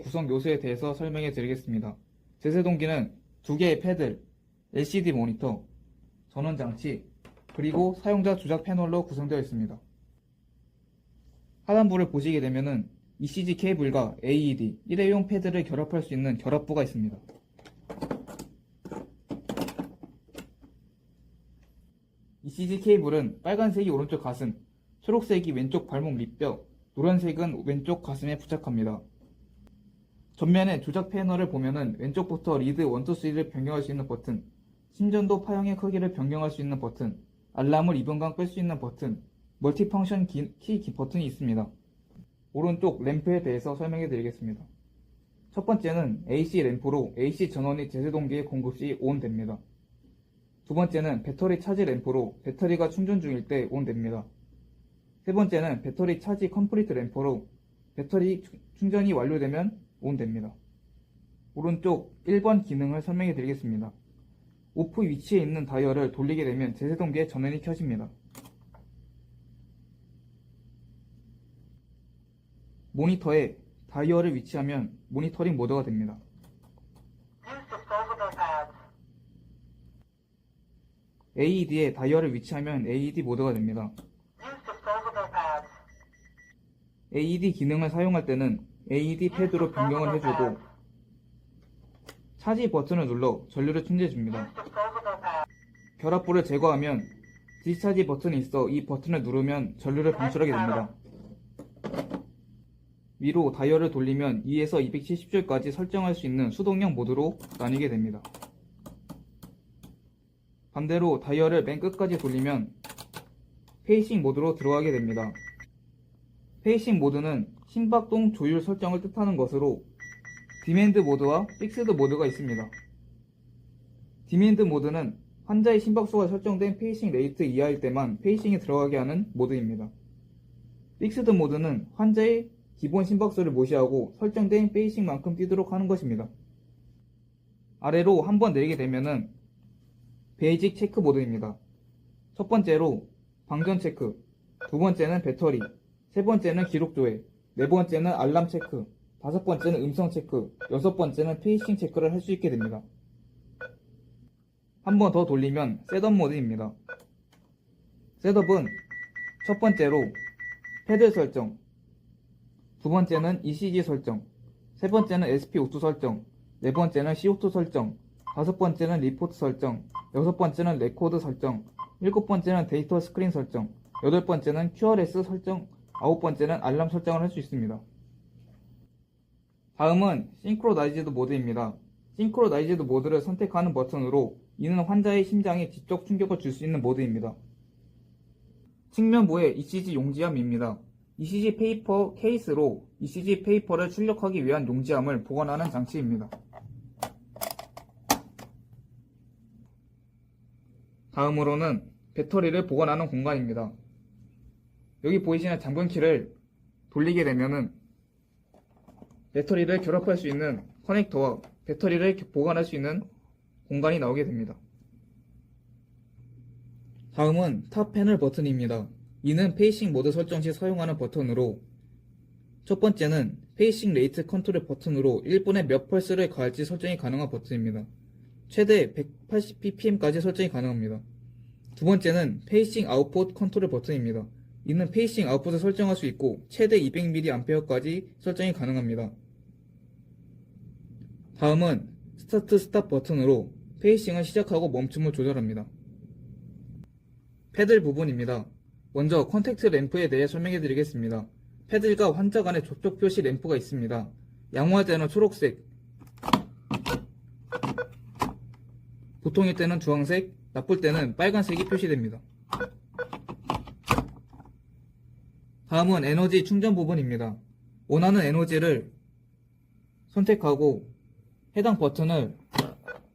구성 요소에 대해서 설명해 드리겠습니다. 제세동기는 두 개의 패들, LCD 모니터, 전원 장치, 그리고 사용자 조작 패널로 구성되어 있습니다. 하단부를 보시게 되면은 ECG 케이블과 AED, 일회용 패드를 결합할 수 있는 결합부가 있습니다. ECG 케이블은 빨간색이 오른쪽 가슴, 초록색이 왼쪽 발목 밑뼈, 노란색은 왼쪽 가슴에 부착합니다. 전면에 조작 패널을 보면은 왼쪽부터 리드 1, 2, 3를 변경할 수 있는 버튼, 심전도 파형의 크기를 변경할 수 있는 버튼, 알람을 2분간 끌 수 있는 버튼, 멀티펑션 키, 키 기- 버튼이 있습니다. 오른쪽 램프에 대해서 설명해 드리겠습니다. 첫 번째는 AC 램프로 AC 전원이 제세동기에 공급 시 ON 됩니다. 두 번째는 배터리 차지 램프로 배터리가 충전 중일 때 ON 됩니다. 세 번째는 배터리 차지 컴플리트 램프로 배터리 충- 충전이 완료되면 ON 됩니다. 오른쪽 1번 기능을 설명해 드리겠습니다. 오프 위치에 있는 다이얼을 돌리게 되면 제세동기의 전원이 켜집니다. 모니터에 다이얼을 위치하면 모니터링 모드가 됩니다. AED에 다이얼을 위치하면 AED 모드가 됩니다. AED 기능을 사용할 때는 AED 패드로 변경을 해주고 차지 버튼을 눌러 전류를 충전해줍니다. 결합부를 제거하면 디스차지 버튼이 있어 이 버튼을 누르면 전류를 방출하게 됩니다. 위로 다이얼을 돌리면 2에서 270줄까지 설정할 수 있는 수동형 모드로 나뉘게 됩니다. 반대로 다이얼을 맨 끝까지 돌리면 페이싱 모드로 들어가게 됩니다. 페이싱 모드는 심박동 조율 설정을 뜻하는 것으로 디맨드 모드와 픽스드 모드가 있습니다. 디맨드 모드는 환자의 심박수가 설정된 페이싱 레이트 이하일 때만 페이싱이 들어가게 하는 모드입니다. 픽스드 모드는 환자의 기본 심박수를 무시하고 설정된 페이싱만큼 뛰도록 하는 것입니다. 아래로 한번 내리게 되면은 베이직 체크 모드입니다. 첫 번째로 방전 체크, 두 번째는 배터리, 세 번째는 기록 조회, 네 번째는 알람 체크, 다섯 번째는 음성 체크, 여섯 번째는 페이싱 체크를 할 수 있게 됩니다. 한 번 더 돌리면 셋업 모드입니다. 셋업은 첫 번째로 패드 설정, 두 번째는 ECG 설정, 세 번째는 SpO2 설정, 네 번째는 CO2 설정, 다섯 번째는 리포트 설정, 여섯 번째는 레코드 설정, 일곱 번째는 데이터 스크린 설정, 여덟 번째는 QRS 설정, 아홉 번째는 알람 설정을 할 수 있습니다. 다음은 싱크로나이즈드 모드입니다. 싱크로나이즈드 모드를 선택하는 버튼으로 이는 환자의 심장에 지적 충격을 줄 수 있는 모드입니다. 측면부에 ECG 용지함입니다. ECG 페이퍼 케이스로 ECG 페이퍼를 출력하기 위한 용지함을 보관하는 장치입니다. 다음으로는 배터리를 보관하는 공간입니다. 여기 보이시는 잠금키를 돌리게 되면은 배터리를 결합할 수 있는 커넥터와 배터리를 보관할 수 있는 공간이 나오게 됩니다. 다음은 탑 패널 버튼입니다. 이는 페이싱 모드 설정 시 사용하는 버튼으로 첫 번째는 페이싱 레이트 컨트롤 버튼으로 1분에 몇 펄스를 가할지 설정이 가능한 버튼입니다. 최대 180ppm까지 설정이 가능합니다. 두 번째는 페이싱 아웃풋 컨트롤 버튼입니다. 이는 페이싱 아웃풋을 설정할 수 있고 최대 200mAh까지 설정이 가능합니다. 다음은 스타트 스탑 버튼으로 페이싱을 시작하고 멈춤을 조절합니다. 패들 부분입니다. 먼저 컨택트 램프에 대해 설명해 드리겠습니다. 패들과 환자 간의 접촉 표시 램프가 있습니다. 양호할 때는 초록색, 보통일 때는 주황색, 나쁠 때는 빨간색이 표시됩니다. 다음은 에너지 충전 부분입니다. 원하는 에너지를 선택하고 해당 버튼을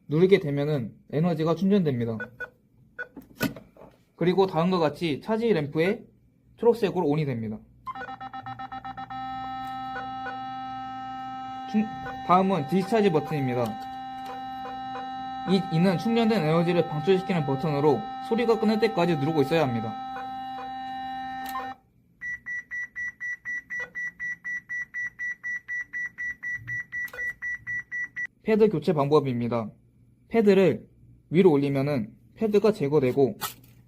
누르게 되면은 에너지가 충전됩니다. 그리고 다음과 같이 차지 램프에 초록색으로 온이 됩니다. 충- 다음은 디스차지 버튼입니다. 이, 이는 충전된 에너지를 방출시키는 버튼으로 소리가 끊을 때까지 누르고 있어야 합니다. 패드 교체 방법입니다. 패드를 위로 올리면은 패드가 제거되고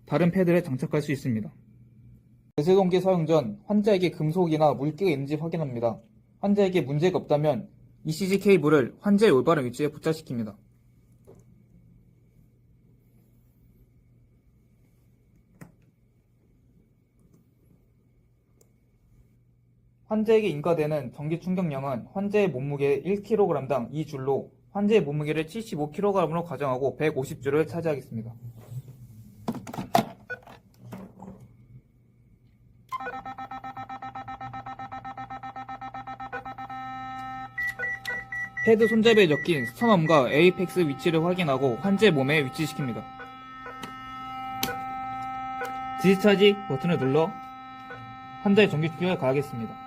다른 패드를 장착할 수 있습니다. 배쇄동기 사용 전 환자에게 금속이나 물기가 있는지 확인합니다. 환자에게 문제가 없다면 ECG 케이블을 환자의 올바른 위치에 부착시킵니다. 환자에게 인가되는 전기 충격량은 환자의 몸무게 1kg당 2줄로 환자의 몸무게를 75kg으로 가정하고 150줄을 차지하겠습니다. 패드 손잡이에 적힌 스터넘과 에이펙스 위치를 확인하고 환자의 몸에 위치시킵니다. 디스차지 버튼을 눌러 환자의 전기 충격을 가하겠습니다.